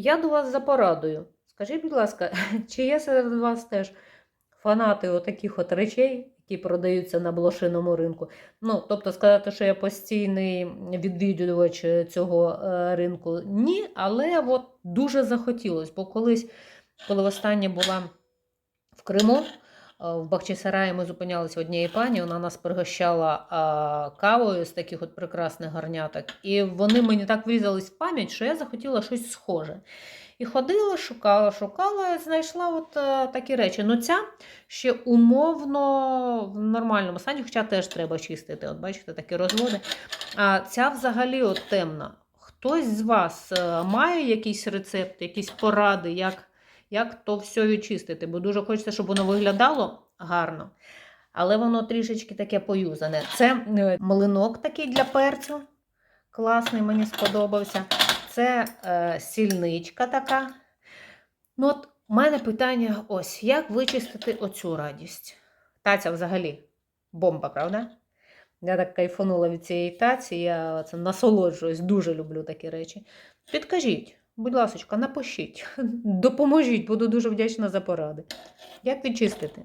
Я до вас за порадою. Скажіть, будь ласка, чи є серед вас теж фанати отаких от речей, які продаються на блошиному ринку? Ну, тобто сказати, що я постійний відвідувач цього е, ринку, ні, але от дуже захотілося, бо колись, коли востаннє була в Криму, е, в Бахчисараї ми зупинялися однієї пані, вона нас пригощала а, кавою з таких от прекрасних гарняток. І вони мені так врізались в пам'ять, що я захотіла щось схоже. І ходила, шукала, шукала, знайшла от е, такі речі. Ну, ця ще умовно в нормальному стані, хоча теж треба чистити. От бачите, такі розводи. А ця взагалі от темна. Хтось з вас е, має якийсь рецепт, якісь поради, як, як то все відчистити? Бо дуже хочеться, щоб воно виглядало гарно. Але воно трішечки таке поюзане. Це е, млинок такий для перцю. Класний, мені сподобався. Це е, сільничка така. Ну, от у мене питання ось: як вичистити оцю радість? Таця взагалі бомба, правда? Я так кайфанула від цієї таці, я це насолоджуюсь, дуже люблю такі речі. Підкажіть, будь ласка, напишіть, допоможіть, буду дуже вдячна за поради. Як відчистити?